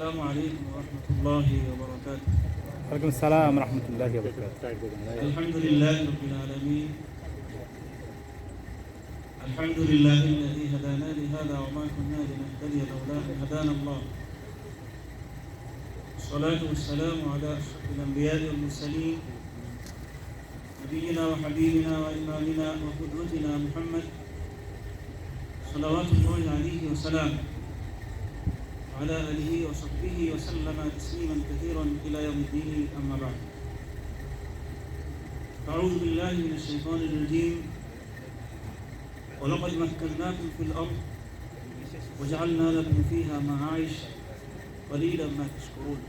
السلام عليكم ورحمة الله وبركاته. وعليكم السلام ورحمة الله وبركاته. الحمد لله رب العالمين. الحمد لله الذي هدانا لهذا وما كنا لنهتدي لولا أن هدانا الله. والصلاة والسلام على أشرف الأنبياء والمرسلين. نبينا وحبيبنا وإمامنا وقدوتنا محمد صلوات الله عليه وسلامه. وعلى آله وصحبه وسلم تسليما كثيرا إلى يوم الدين أما بعد أعوذ بالله من الشيطان الرجيم ولقد مكناكم في الأرض وجعلنا لكم فيها معايش قليلا ما تشكرون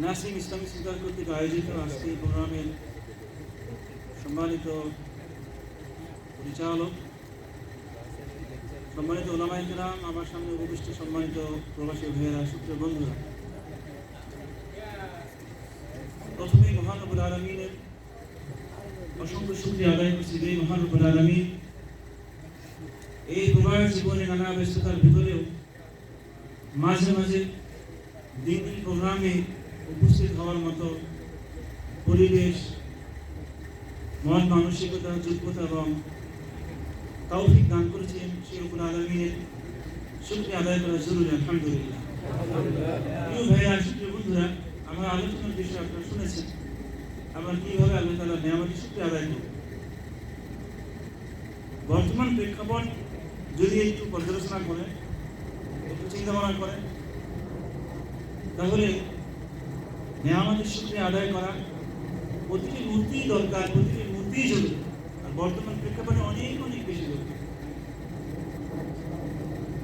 নাসিম ইসলামী centre কর্তৃক আয়োজিত আজকে এই প্রোগ্রামের সম্মানিত পরিচালক সম্মানিত ওলামাই কেরাম আমার সামনে উপবিষ্ট সম্মানিত প্রবাসী ভাইয়েরা সূত্র বন্ধুরা। প্রথমেই মহানবুল আলমিনের অসংখ্য শুক্রিয়া আদায় করছি যে মহানবুল আলমিন এই প্রবাহ জীবনে নানা ব্যস্ততার ভিতরেও মাঝে মাঝে দিনই প্রোগ্রামে উপস্থিত হওয়ার মতো পরিবেশ, মন মানসিকতা, যোগ্যতা এবং তৌফিক দান করেছেন রকম আলমিনের। শুক্রিয়া আদায় করা জরুরি, আলহামদুলিল্লাহ। প্রিয় ভাইয়া সুপ্রিয় বন্ধুরা, আমার আলোচনার বিষয় আপনারা শুনেছেন। আমরা কীভাবে আল্লাহ তালা নিয়ামতের শুক্রিয়া আদায় করব? বর্তমান প্রেক্ষাপট যদি একটু পর্যালোচনা করে একটু চিন্তা ভাবনা করে তাহলে নিয়ামতের শুক্রিয়া আদায় করা প্রতিটি মূর্তি দরকার, প্রতিটি মূর্তি জরুরি। বর্তমান প্রেক্ষাপটে অনেক অনেক বেশি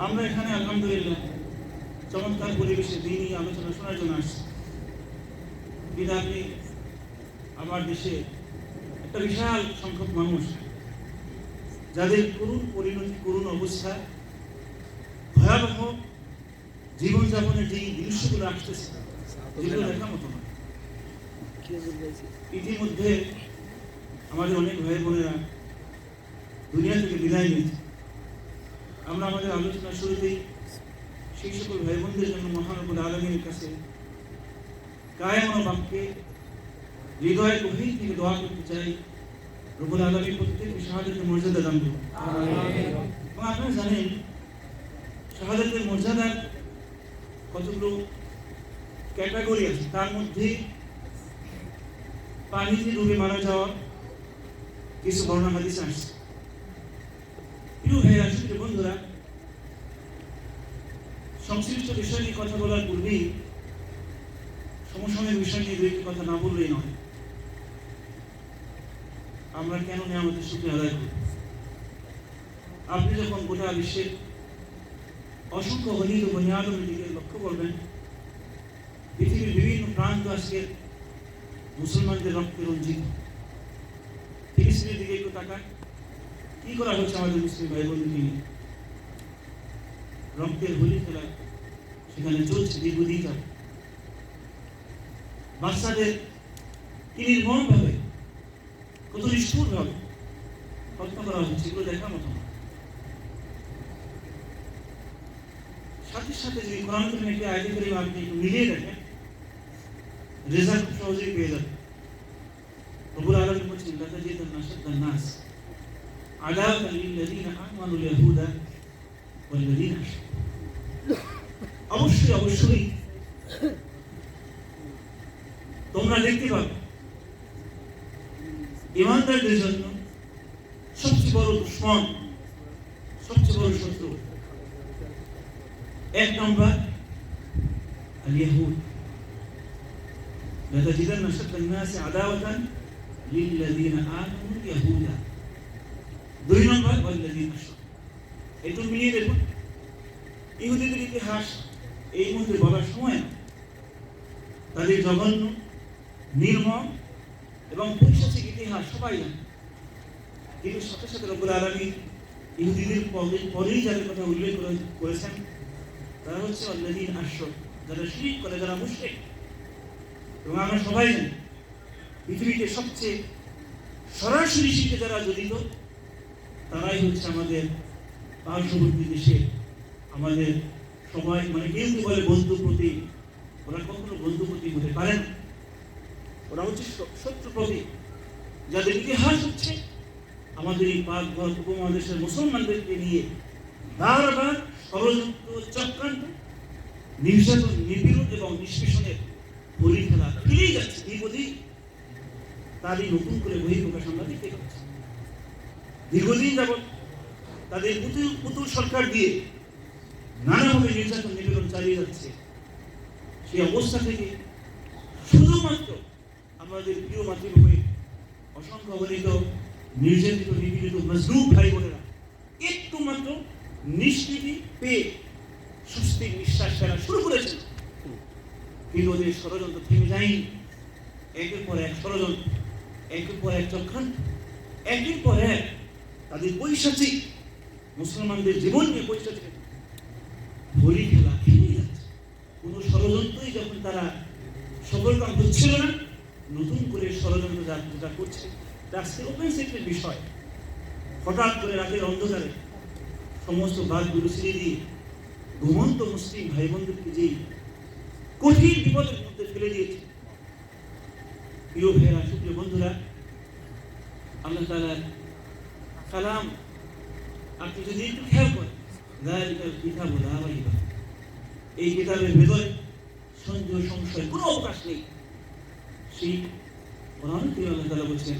আমরা এখানে আলহামদুলিল্লাহ চমৎকার পরিবেশে দিনই আলোচনা শোনার জন্য আসছি। আপনি আমার দেশে একটা বিশাল সংখ্যক মানুষ যাদের করুণ পরিণতি করুণ অবস্থা ভয়াবহ জীবনযাপনের যে দৃশ্যগুলো আসতেছে যেগুলো দেখার মতো নয়। ইতিমধ্যে আমাদের অনেক ভাই বোনেরা দুনিয়া থেকে বিদায় নিয়েছে আমরা আমাদের আলোচনা শুরুতেই সেই সকল ভাই বোনদের জন্য মহানবুল আলমীর কাছে কায়াম বাক্যে হৃদয় গভীর থেকে দোয়া করতে চাই। রবুল আলমী প্রত্যেককে শাহাদাতের মর্যাদা দান করুন। এবং আপনারা জানেন শাহাদাতের মর্যাদার কতগুলো ক্যাটাগরি আছে। তার মধ্যে পানিতে ডুবে মারা যাওয়া কিছু বর্ণনা হাদিস আসছে। প্রিয় ভাইরা সুপ্রিয় বন্ধুরা, সংশ্লিষ্ট বিষয় নিয়ে কথা বলার পূর্বেই সমসাময়িক বিষয় নিয়ে দুইটি কথা না বললেই নয়। আমরা কেন নিয়ামতের সুখে আদায় করি আপনি যখন গোটা বিশ্বের অসংখ্য হলিত বনিয়াদমের দিকে লক্ষ্য করবেন, পৃথিবীর বিভিন্ন প্রান্ত আজকে মুসলমানদের রক্তে রঞ্জিত ফিলিস্তিনের দিকে একটু তাকান কি করা হচ্ছে আমাদের মুসলিম ভাই বোনকে রক্তের হোলি খেলা সেখানে চলছে দীর্ঘদিন বাচ্চাদের কি নির্মম ভাবে কত নিষ্ঠুর ভাবে হত্যা করা হচ্ছে, এগুলো দেখার মতো সাথে সাথে যদি কোরআন করিম একটি আয়তে করে আপনি মিলিয়ে দেখেন, রেজাল্ট সহজেই পেয়ে যাবেন। আলম বলছেন লাতা জিদান নাসাদ্দান নাস عداوة للذين آمنوا اليهود والذين أشركوا অবশ্যই অবশ্যই তোমরা দেখতে পাবে ইমানদারদের জন্য সবচেয়ে বড় দুশ্মন সবচেয়ে বড় শত্রু এক নম্বর اليهود لتجدن أشد الناس عداوة লিল্লাযীনা আমানু ইয়াহুদা দুই নম্বর ওয়াল্লাযীনা একটু মিলিয়ে দেখুন। ইহুদিদের ইতিহাস এই মুহূর্তে বলার সময় না। তাদের জঘন্য, নির্মম এবং পৈশাচিক ইতিহাস সবাই জানে। কিন্তু সাথে সাথে রব্বুল আলমী ইহুদিদের পরেই যাদের কথা উল্লেখ করেছেন, তারা হচ্ছে অল্লাদিন আশ্রয় যারা শিরিক করে, যারা মুশরিক। এবং আমরা সবাই জানি পৃথিবীতে সবচেয়ে সরাসরি শিখে যারা জড়িত, তারাই হচ্ছে আমাদের পার্শ্ববর্তী দেশে, আমাদের সবাই মানে কেউ কেউ বলে বন্ধু প্রতি ওরা কখনো বন্ধু প্রতি হতে পারে না। ওরা হচ্ছে শ- শত্রু প্রতি। যাদের ইতিহাস হচ্ছে, আমাদের এই পাক ভারত উপমহাদেশের মুসলমানদেরকে নিয়ে বারবার ষড়যন্ত্র, চক্রান্ত, নির্যাতন, নিপীড়ন এবং নিষ্পেষণের পরীক্ষা ফিরেই যাচ্ছে। দীর্ঘদিন তারই নতুন করে বহিঃপ্রকাশ আমরা দেখতে পাচ্ছি। দীর্ঘদিন যাবৎ তাদের পুতুল পুতুল সরকার দিয়ে নানাভাবে নির্যাতন নিপীড়ন চালিয়ে যাচ্ছে। সেই অবস্থা থেকে শুধুমাত্র আমাদের প্রিয় মাতৃভূমি অসংখ্য অবনীত নির্যাতিত, নিপীড়িত, মজলুম ভাই বোনেরা একটু মাত্র নিষ্কৃতি পেয়ে সুস্থির নিঃশ্বাস ফেলা শুরু করেছে কিন্তু ওদের ষড়যন্ত্র থেমে যায়নি। একের পর এক ষড়যন্ত্র একের পর এক চক্রান্ত একের পর এক তাদের পৈশাচিক মুসলমানদের জীবন নিয়ে পৈশাচিক হোলি খেলা খেলেই যাচ্ছে। কোনো ষড়যন্ত্রই যখন তারা সফলকাম হচ্ছিল না, নতুন করে ষড়যন্ত্র যা যেটা করছে আজকে ওপেন সেক্রেট বিষয়। হঠাৎ করে রাতের অন্ধকারে সমস্ত বাদগুলো ছেড়ে দিয়ে ঘুমন্ত মুসলিম ভাই বোনদেরকে যে কঠিন বিপদের মধ্যে ফেলে দিয়েছে। প্রিয় ভাইয়েরা, সুপ্রিয় বন্ধুরা আল্লাহ তালার কালাম। আপনি যদি একটু খেয়াল করেন কিতাবু এই কিতাবের ভেতরে সন্দেহ, সংশয়, কোনো অবকাশ নেই। সেই থেকে আল্লাহ তাআলা বলছেন,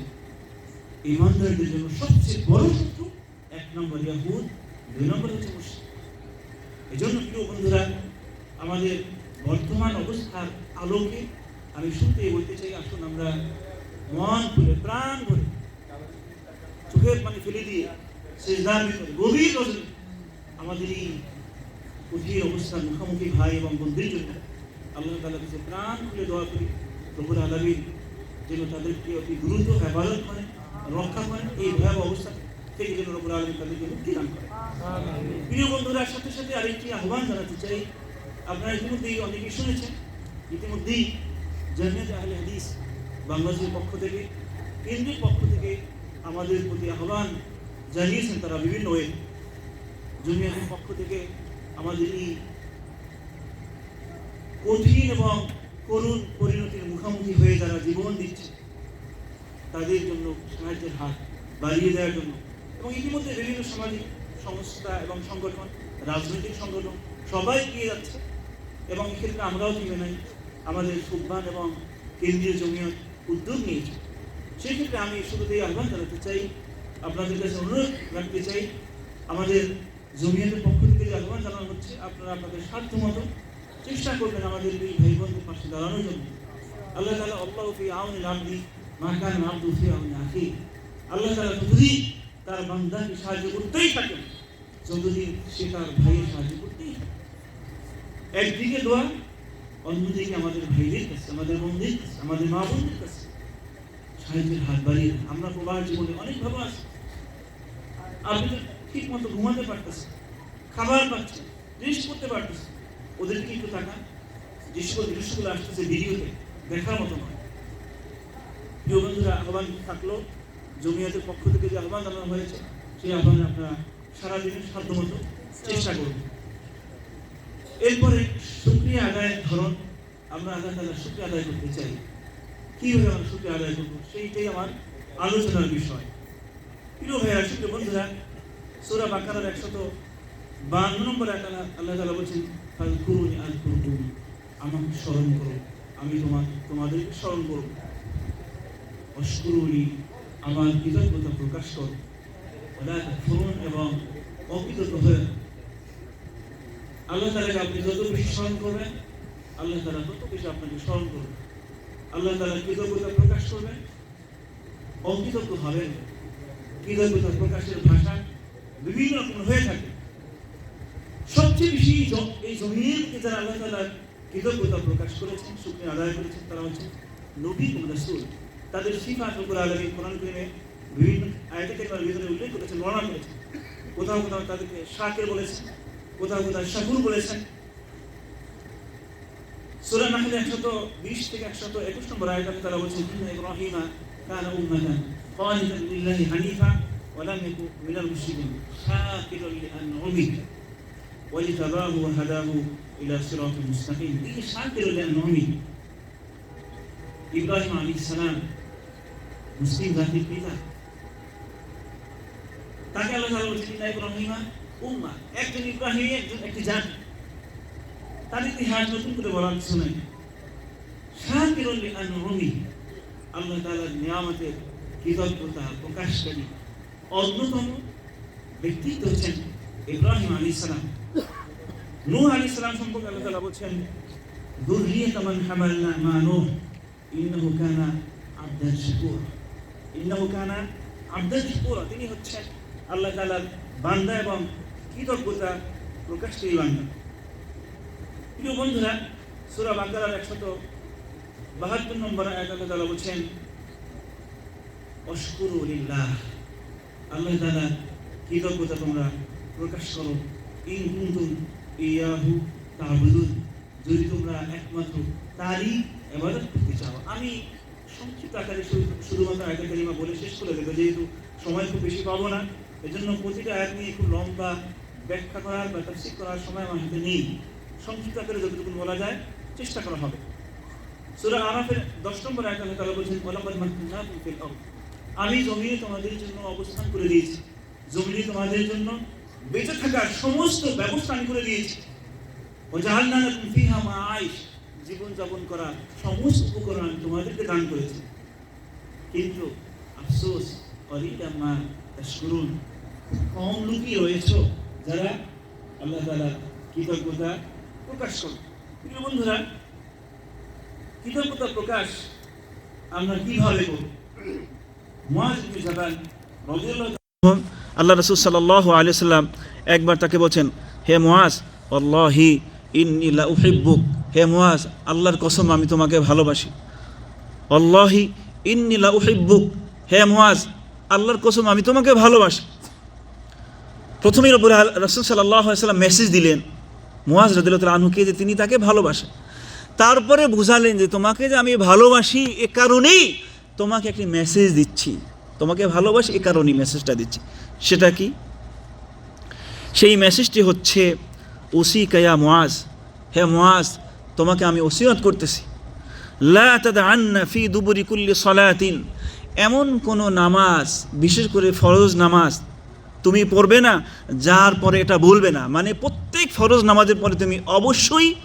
ইমানদারদের জন্য সবচেয়ে বড় শত্রু এক নম্বর ইয়াহুদ, দুই নম্বর হচ্ছে মুশরিক। এই জন্য প্রিয় বন্ধুরা, আমাদের বর্তমান অবস্থার আলোকে আমি শুনতে বলতে চাই, আসুন আমরা মন খুলে, প্রাণ ভরে চোখের পানি ফেলে দিয়ে সেজদার ভিতরে গভীর রজনী আমাদের এই কঠিন অবস্থার মুখোমুখি ভাই এবং বন্ধুর জন্য আল্লাহ তালা কাছে প্রাণ খুলে দোয়া করি প্রভুর আলমীর যেন তাদেরকে অতি দ্রুত হেফাজত করেন রক্ষা করেন এই ভয়াবহ অবস্থা থেকে যেন রবুর আলমী তাদেরকে মুক্তি দান করেন। প্রিয় বন্ধুরা সাথে সাথে আরেকটি আহ্বান জানাতে চাই আপনারা ইতিমধ্যেই অনেকে শুনেছেন ইতিমধ্যেই জামিয়াত আহলে হাদিস বাংলাদেশের পক্ষ থেকে কেন্দ্রের পক্ষ থেকে আমাদের প্রতি আহ্বান জানিয়েছেন তারা বিভিন্ন ওয়ে জমিয়াতের পক্ষ থেকে আমাদের এই কঠিন এবং করুণ পরিণতির মুখোমুখি হয়ে যারা জীবন দিচ্ছে, তাদের জন্য সাহায্যের হাত বাড়িয়ে দেওয়ার জন্য এবং ইতিমধ্যে বিভিন্ন সামাজিক সংস্থা এবং সংগঠন, রাজনৈতিক সংগঠন সবাই এগিয়ে যাচ্ছে এবং এক্ষেত্রে আমরাও থেমে নাই। আমাদের সুব্বান এবং কেন্দ্রীয় জমিয়ত উদ্যোগ নিয়েছে। সেই ক্ষেত্রে আমি শুরুতেই আহ্বান জানাতে চাই, আপনাদের কাছে অনুরোধ রাখতে চাই, আমাদের জমিয়তের পক্ষ থেকে যে আহ্বান জানানো হচ্ছে, আপনারা আপনাদের সাধ্য মতো চেষ্টা করবেন আমাদের এই ভাই বোনদের পাশে দাঁড়ানোর জন্য। আল্লাহ তালা আল্লাহ ফি আউন আব্দি মা কান আব্দু ফি আউন আখি আল্লাহ তালা যতদিন তার বান্দাকে সাহায্য করতেই থাকেন, যতদিন সে তার ভাইয়ের সাহায্য করতেই থাকে। একদিকে দোয়া, অন্যদিকে আমাদের ভাইদের কাছে, আমাদের বোনদের কাছে, আমাদের মা বোনদের কাছে। সাহায্যের হাত বাড়িয়ে আমরা প্রবাহ জীবনে অনেক ভালো আছি আপনি ঠিক মতো ঘুমাতে পারতেছেন, খাবার পাচ্ছেন ড্রেস করতে পারতেছেন। ওদেরকে একটু টাকা যে দৃশ্যগুলো আসতেছে ভিডিওতে, দেখার মতো নয়। প্রিয় বন্ধুরা, আহ্বান থাকল। জমিয়াতের পক্ষ থেকে যে আহ্বান জানানো হয়েছে, সেই আহ্বানে আপনারা সারাদিনের সাধ্য মতো চেষ্টা করবেন এরপরে শুক্রিয়া আদায়ের ধরন, আমরা আল্লাহ তাআলার শুক্রিয়া আদায় করতে চাই। শুক্রিয়া আদায় করব সেইটাই আমার আলোচনার বিষয়। প্রিয় বন্ধুরা, সুরা একশত বান্ন নম্বর আল্লাহ তাআলা বলছেন, ফাযকুরুনি আযকুরকুম আমাকে স্মরণ করো। আমি তোমার তোমাদেরকে স্মরণ করব। আমার কৃতজ্ঞতা প্রকাশ করো। তাকফুরুন এবং অকৃতজ্ঞ হয়ে আল্লাহ তালাকে আপনি যত বেশি স্মরণ করবেন, আল্লাহ তালা তত বেশি আপনাকে স্মরণ করবেন। আল্লাহ তালা কৃতজ্ঞতা প্রকাশ করবেন। অকৃতজ্ঞ হবেন। কৃতজ্ঞতা প্রকাশের ভাষা বিভিন্ন রকম হয়ে থাকে। সবচেয়ে বেশি এই প্রতি যারা আল্লাহ তালা কৃতজ্ঞতা প্রকাশ করেছেন, শুক্রিয়া আদায় করেছেন, তারা হচ্ছে নবী রাসূল। তাদের শিফা রব্বুল আলামিন কোরআন কারীমে বিভিন্ন আয়াতে কারিমার ভিতরে উল্লেখ করেছেন, বর্ণনা করেছেন। কোথাও কোথাও তাদেরকে শাকের বলেছেন, কোথাও কোথাও শাকুর বলেছেন সূরা নাহলে 120 থেকে 121 নম্বর আয়াতে আল্লাহ তাআলা বলেছেন ইন্না ইব্রাহিমা কানা উম্মাতান قانتا لله حنيفا ولم يكن من المشركين شاكرا لأنعمه واجتباه وهداه إلى صراط مستقيم دي شاكر لأنعمه ইব্রাহিম আলী সালাম মুসলিম জাতির পিতা তাকে আল্লাহ তাআলা বলছেন ইন্না ইব্রাহিমা উম্মা একজন ইব্রাহিম একজন একটি জাতি তার ইতিহাস নতুন করে বলার কিছু নেই। শাহরুল আনহমি আল্লাহ তালার নিয়ামতের কৃতজ্ঞতা প্রকাশকারী অন্যতম ব্যক্তিত্ব হচ্ছেন ইব্রাহিম আলী সালাম। নূ আলী সালাম সম্পর্কে আল্লাহ তালা বলছেন দুর্রিয়ত মান হামালনা মা নূহ, ইন্নাহু কানা আব্দান শাকুর। ইন্নাহু কানা আব্দান শাকুর, তিনি হচ্ছেন আল্লাহ তালার বান্দা এবং কৃতজ্ঞতা প্রকাশকারী বান্দা। প্রিয় বন্ধুরা, সূরা বাকারার 172 নম্বর আয়াত তাআলা বলছেন, অশকুরু লিল্লাহ। আল্লাহ তাআলা কৃতজ্ঞতা তোমরা প্রকাশ করো। ইন কুনতুম ইয়াহু তা'বুদুন যদি তোমরা একমাত্র তারই এবাদত করতে চাও। আমি সংক্ষিপ্ত আকারে শুধু- শুধুমাত্র আয়াতের কালিমা বলে শেষ করে দেবো, যেহেতু সময় খুব বেশি পাবো না। এজন্য প্রতিটা আয়াত নিয়ে খুব লম্বা ব্যাখ্যা করার বা তাফসীর করার সময় আমার হাতে নেই। সংক্ষিপ্ত আকারে যতটুকু বলা যায়, চেষ্টা করা হবে। সূরা আরাফের 10 নম্বর আয়াতে আল্লাহ তাআলা বলেছেন, ওয়ালাকাদ মাক্কানাকুম আমি জমিনে তোমাদের জন্য অবস্থান করে দিয়েছি। জমিনে তোমাদের জন্য বেঁচে থাকার সমস্ত ব্যবস্থা আমি করে দিয়েছি। ওজাহালনা লাকুম ফিহা মাআইশ। জীবন যাপন করার সমস্ত উপকরণ আমি তোমাদেরকে দান করেছি। কিন্তু আফসোস কলিলাম মা তাশকুরুন কম লোকই রয়েছে যারা আল্লাহ তাআলা কৃতজ্ঞতা প্রকাশ করে প্রিয় বন্ধুরা, কৃতজ্ঞতা প্রকাশ আমরা কীভাবে করব? আল্লাহ রসুল সাল্লাহ আলিয়া সাল্লাম একবার তাকে বলছেন, হে মুয়াজ আল্লাহি ইন্নি উহিব্বুক। হে মুয়াজ আল্লাহর কসম, আমি তোমাকে ভালোবাসি। আল্লাহি ইন্নি লা উহিব্বুক। হে মুয়াজ আল্লাহর কসম, আমি তোমাকে ভালোবাসি। রব্বুল আল- রসুল সাল্লাহ সাল্লাম মেসেজ দিলেন মুয়াজ রদুল্লাহ আনহুকে যে তিনি তাকে ভালোবাসেন। তারপরে বুঝালেন যে তোমাকে যে আমি ভালোবাসি এ কারণেই তোমাকে একটি মেসেজ দিচ্ছি। তোমাকে ভালোবাসি এ কারণেই মেসেজটা দিচ্ছি। সেটা কি? সেই মেসেজটি হচ্ছে ওসি কায়া মোয়াজ, হে মোয়াজ, তোমাকে আমি ওসিয়ত করতেছি। ফি দুবুরি কুল্লি সলাতিন। এমন কোনো নামাজ, বিশেষ করে ফরজ নামাজ, তুমি পড়বে না, যার পরে এটা বলবে না। মানে প্রত্যেক ফরজ নামাজের পরে তুমি অবশ্যই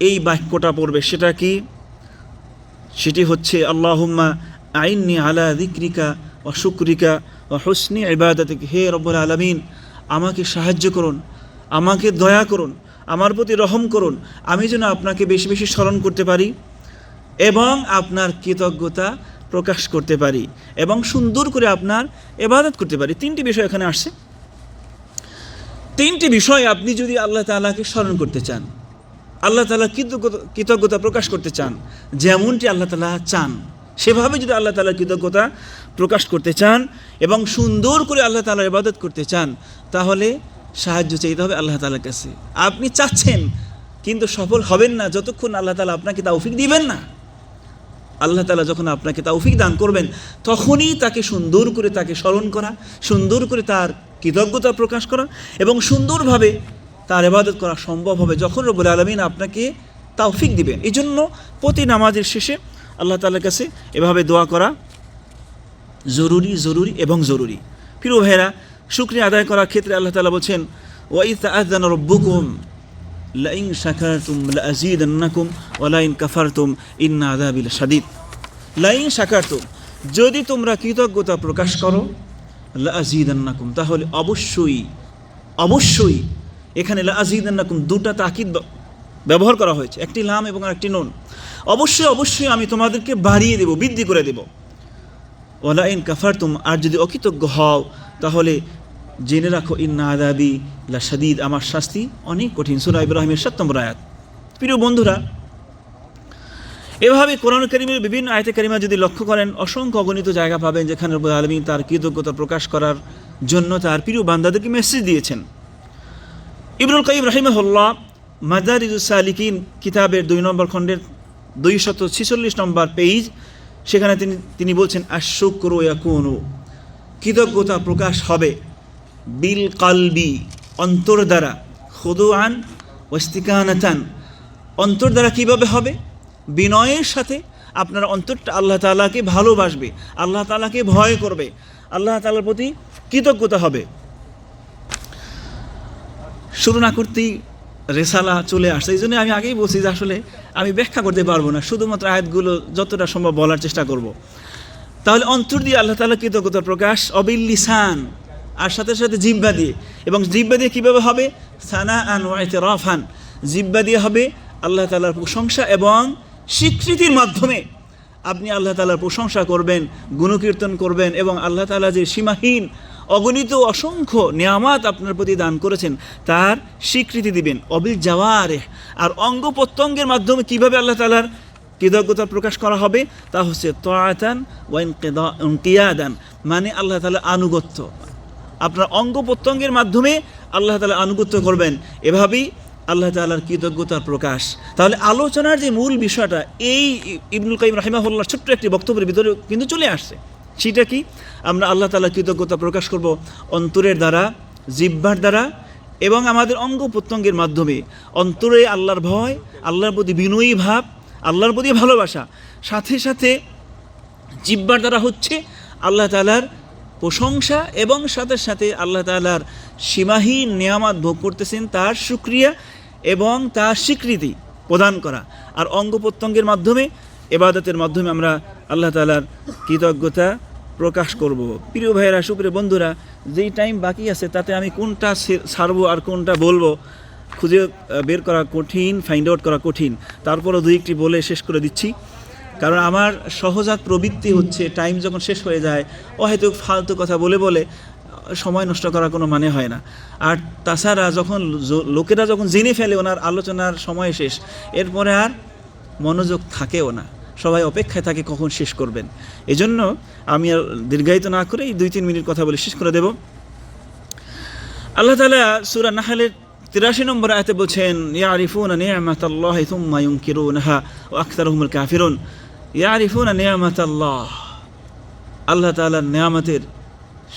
এই বাক্যটা পড়বে। সেটা কি? সেটি হচ্ছে, আল্লাহুম্মা আইননি আলা দিক্রিকা ও শুক্রিকা ও হুসনি ইবাদতিক। হে রব্বুল আলমিন, আমাকে সাহায্য করুন, আমাকে দয়া করুন, আমার প্রতি রহম করুন। আমি যেন আপনাকে বেশি বেশি স্মরণ করতে পারি এবং আপনার কৃতজ্ঞতা প্রকাশ করতে পারি এবং সুন্দর করে আপনার এবাদত করতে পারি। তিনটি বিষয় এখানে আসছে। তিনটি বিষয় আপনি যদি আল্লাহ তালাকে স্মরণ করতে চান, আল্লাহ তালা কৃতজ্ঞতা প্রকাশ করতে চান, যেমনটি আল্লাহ তালা চান, সেভাবে যদি আল্লাহ তালা কৃতজ্ঞতা প্রকাশ করতে চান এবং সুন্দর করে আল্লাহ তালার ইবাদত করতে চান, তাহলে সাহায্য চাইতে হবে আল্লাহ তালার কাছে। আপনি চাচ্ছেন, কিন্তু সফল হবেন না, যতক্ষণ আল্লাহ তালা আপনাকে তৌফিক দিবেন না। আল্লাহ তালা যখন আপনাকে তৌফিক দান করবেন, তখনই তাকে সুন্দর করে তাকে স্মরণ করা, সুন্দর করে তার কৃতজ্ঞতা প্রকাশ করা এবং সুন্দরভাবে তার ইবাদত করা সম্ভব হবে যখন রবুল আলমিন আপনাকে তাওফিক দিবেন। এই জন্য প্রতি নামাজের শেষে আল্লাহ তালার কাছে এভাবে দোয়া করা জরুরি জরুরি এবং জরুরি। প্রিয় ভাইরা শুক্রিয়া আদায় করার ক্ষেত্রে আল্লাহ তালা বলছেন ওয়াই তাআযান রব্বুকুম, লাইন শাকারতুম ওয়া লাইন কাফারতুম, ইন্না আযাবি লাশাদীদ লাইন শাকারতুম, যদি তোমরা কৃতজ্ঞতা প্রকাশ করো লাযীদান্নাকুম তাহলে অবশ্যই অবশ্যই এখানে লাযীদান্নাকুম দুটা তাকিদ ব্যবহার করা হয়েছে, একটি লাম এবং একটি নুন। অবশ্যই অবশ্যই আমি তোমাদেরকে বাড়িয়ে দেব, বৃদ্ধি করে দেব। ওলাইন কাফার তুম আর যদি অকৃতজ্ঞ হও, তাহলে জেনে রাখো, ইন্না আদাবি লা শাদিদ আমার শাস্তি অনেক কঠিন। সুরা ইব্রাহিমের সাত নম্বর আয়াত। প্রিয় বন্ধুরা এভাবে কোরআন করিমের বিভিন্ন আয়তে কারিমা যদি লক্ষ্য করেন, অসংখ্য অগণিত জায়গা পাবেন যেখানে রব্বুল আলমী তার কৃতজ্ঞতা প্রকাশ করার জন্য তার প্রিয় বান্দাদেরকে মেসেজ দিয়েছেন। ইবনুল কাইম রাহিমাহুল্লাহ মাদারিজুস সালিকিন কিতাবের দুই নম্বর খণ্ডের দুই শত ছিচল্লিশ নম্বর পেজ সেখানে তিনি তিনি বলছেন আশুক্র ইয়াকুনু, কৃতজ্ঞতা প্রকাশ হবে বিল কালবি, অন্তর দ্বারা খুদুআন ওয়াস্তিকানাতান অন্তর দ্বারা কীভাবে হবে? বিনয়ের সাথে আপনার অন্তরটা আল্লাহ তালাকে ভালোবাসবে, আল্লাহ তালাকে ভয় করবে, আল্লাহ তালার প্রতি কৃতজ্ঞতা হবে। শুরু না করতেই রেসালা চলে আসছে। এই জন্য আমি আগেই বলছি যে আসলে আমি ব্যাখ্যা করতে পারব না, শুধুমাত্র আয়াতগুলো যতটা সম্ভব বলার চেষ্টা করব। তাহলে অন্তর দিয়ে আল্লাহ তালা কৃতজ্ঞতা প্রকাশ, অবিল লিসান, আর সাথে সাথে জিব্বা দিয়ে। এবং জিব্বা দিয়ে কীভাবে হবে? সানা আন ওয়াইতে রফান জিব্বা দিয়ে হবে আল্লাহ তালার প্রশংসা এবং স্বীকৃতির মাধ্যমে আপনি আল্লাহ তালার প্রশংসা করবেন, গুণকীর্তন করবেন এবং আল্লাহ তাআলা যে সীমাহীন, অগণিত, অসংখ্য নিয়ামাত আপনার প্রতি দান করেছেন, তার স্বীকৃতি দিবেন। অবিল জাওয়ারে আর অঙ্গ প্রত্যঙ্গের মাধ্যমে কীভাবে আল্লাহ তালার কৃতজ্ঞতা প্রকাশ করা হবে, তা হচ্ছে তোয়াতান ওয়াইন কিয়াদান মানে আল্লাহ তাআলা আনুগত্য। আপনার অঙ্গ প্রত্যঙ্গের মাধ্যমে আল্লাহ তালা আনুগত্য করবেন। এভাবেই আল্লাহ তাআলার কৃতজ্ঞতার প্রকাশ। তাহলে আলোচনার যে মূল বিষয়টা, এই ইবনুল কাইম রাহিমাহুল্লাহ ছোট্ট একটি বক্তব্যের ভিতরে কিন্তু চলে আসছে। সেটা কি? আমরা আল্লাহ তাআলার কৃতজ্ঞতা প্রকাশ করব অন্তরের দ্বারা জিব্বার দ্বারা এবং আমাদের অঙ্গ প্রত্যঙ্গের মাধ্যমে। অন্তরে আল্লাহর ভয়, আল্লাহর প্রতি বিনয়ী ভাব, আল্লাহর প্রতি ভালোবাসা। সাথে সাথে জিব্বার দ্বারা হচ্ছে আল্লাহ তালার প্রশংসা এবং সাথে সাথে আল্লাহ তালার সীমাহীন নিয়ামাত ভোগ করতেছেন। তার সুক্রিয়া এবং তার স্বীকৃতি প্রদান করা। আর অঙ্গ প্রত্যঙ্গের মাধ্যমে এবাদতের মাধ্যমে আমরা আল্লাহ তালার কৃতজ্ঞতা প্রকাশ করব। প্রিয় ভাইয়েরা, সুপ্রিয় বন্ধুরা, যেই টাইম বাকি আছে, তাতে আমি কোনটা ছাড়বো আর কোনটা বলব, খুঁজে বের করা কঠিন ফাইন্ড আউট করা কঠিন। তারপরও দুই একটি বলে শেষ করে দিচ্ছি। কারণ আমার সহজাত প্রবৃত্তি হচ্ছে টাইম যখন শেষ হয়ে যায় হয়তো ফালতু কথা বলে বলে সময় নষ্ট করার কোনো মানে হয় না। আর তাছাড়া যখন লোকেরা যখন জেনে ফেলে ওনার আলোচনার সময় শেষ, এরপরে আর মনোযোগ থাকেও না। সবাই অপেক্ষায় থাকে কখন শেষ করবেন। এজন্য আমি আর দীর্ঘায়িত না করে এই দুই তিন মিনিট কথা বলে শেষ করে দেব। আল্লাহ তালা সুরা নাহালের তিরাশি নম্বর আয়তে বলছেন, ইয়ারিফুন নিয়ামাত আল্লাহ থুম্মা ইউনকিরুনহা ও আখতারহুমুল কাফিরুন। ইয়ারিফুন নিয়ামাত আল্লাহ আল্লাহ তাআলার নিয়ামতের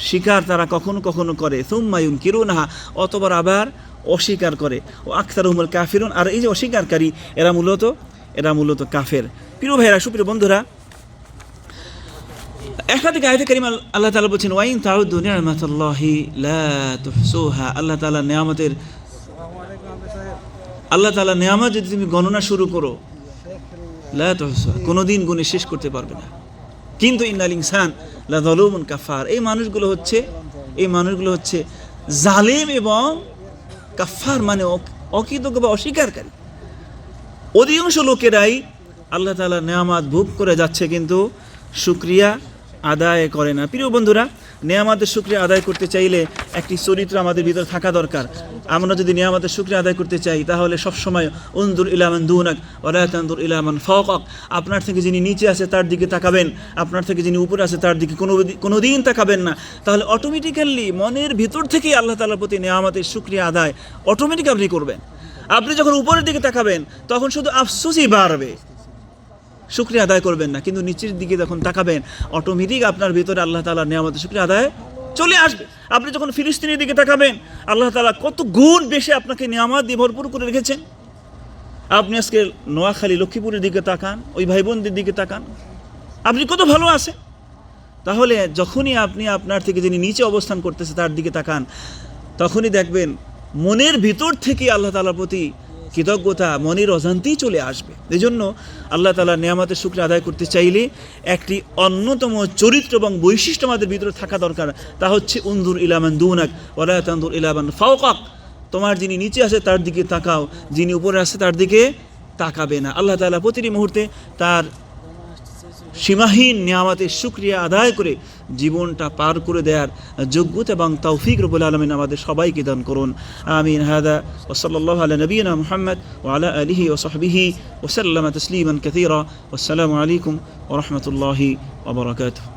স্বীকার তারা কখনো কখনো করে। থুম্মা ইউনকিরুনহা, অতবার আবার অস্বীকার করে। ও আখতারহুমুল কাফিরুন, আর এই যে অস্বীকারী এরা মূলত এরা মূলত কাফের। প্রিয় ভাইরা সুপ্রিয় বন্ধুরা, একাধিক আয়তে কারিম আল- আল্লাহ তালা বলছেন, ওয়াইন তাউদ্দু নিয়ামাতাল্লাহি লা আল্লাহ তালা নিয়ামতের আল্লাহ তালা নিয়ামত যদি তুমি গণনা শুরু করো, লা তুহসুহা, কোনোদিন গুণে শেষ করতে পারবে না। কিন্তু ইন্নাল ইনসান লাদলুমুন কাফার। এই মানুষগুলো হচ্ছে, এই মানুষগুলো হচ্ছে জালিম এবং কাফার মানে অক- অকৃতজ্ঞ বা অস্বীকারী। অধিকাংশ লোকেরাই আল্লাহ তালা নেয়ামাত ভোগ করে যাচ্ছে কিন্তু সুক্রিয়া আদায় করে না। প্রিয় বন্ধুরা নেয়ামাতের সুক্রিয়া আদায় করতে চাইলে একটি চরিত্র আমাদের ভিতরে থাকা দরকার। আমরা যদি নেয়ামাতের সুক্রিয়া আদায় করতে চাই, তাহলে সবসময় উন্দুর ইলামান দুনাক ওরাতান্দুর ইলামান ফকক আপনার থেকে যিনি নিচে আছে তার দিকে তাকাবেন, আপনার থেকে যিনি উপরে আছে তার দিকে কোনো কোনো দিন তাকাবেন না। তাহলে অটোমেটিক্যালি মনের ভিতর থেকেই আল্লাহ তাআলার প্রতি নেয়ামাতের সুক্রিয়া আদায় অটোমেটিক আপনি করবেন। আপনি যখন উপরের দিকে তাকাবেন, তখন শুধু আফসোসই বাড়বে। শুক্রিয়া আদায় করবেন না। কিন্তু নিচের দিকে যখন তাকাবেন অটোমেটিক আপনার ভিতরে আল্লাহ তালার নিয়ামতের শুক্রিয়া আদায় চলে আসবে। আপনি যখন ফিলিস্তিনের দিকে তাকাবেন, আল্লাহ তালা কত গুণ বেশি আপনাকে নিয়ামত দিয়ে ভরপুর করে রেখেছেন। আপনি আজকে নোয়াখালী, লক্ষ্মীপুরের দিকে তাকান, ওই ভাই বোনদের দিকে তাকান, আপনি কত ভালো আছেন? তাহলে যখনই আপনি আপনার থেকে যিনি নিচে অবস্থান করতেছে তার দিকে তাকান, তখনই দেখবেন মনের ভিতর থেকে আল্লাহ তালার প্রতি কৃতজ্ঞতা মনের অজান্তেই চলে আসবে। এই জন্য আল্লাহ তালা নিয়ামতের শুক্র আদায় করতে চাইলে একটি অন্যতম চরিত্র এবং বৈশিষ্ট্য আমাদের ভিতরে থাকা দরকার। তা হচ্ছে উন্দুর ইলামান দুনাক তান্দুর ইলামান ফাওকাক। তোমার যিনি নিচে আসে তার দিকে তাকাও, যিনি উপরে আসে তার দিকে তাকাবে না। আল্লাহ তালা প্রতিটি মুহূর্তে তার সীমাহীন নিয়ামতের শুক্রিয়া আদায় করে জীবনটা পার করে দেওয়ার যোগ্যতা এবং তৌফিক রবুল আলমিন আমাদের সবাইকে দান করুন। আমিন। হাদা। ওসল্লাহ আল নবীনা মোহাম্মদ ওয়ালা আলিহি ওসহবিহি ওসাল্লাম তসলিমন কথিরা আসসালামু আলাইকুম ওরহমতুল্লাহি ওবরাকাতুহ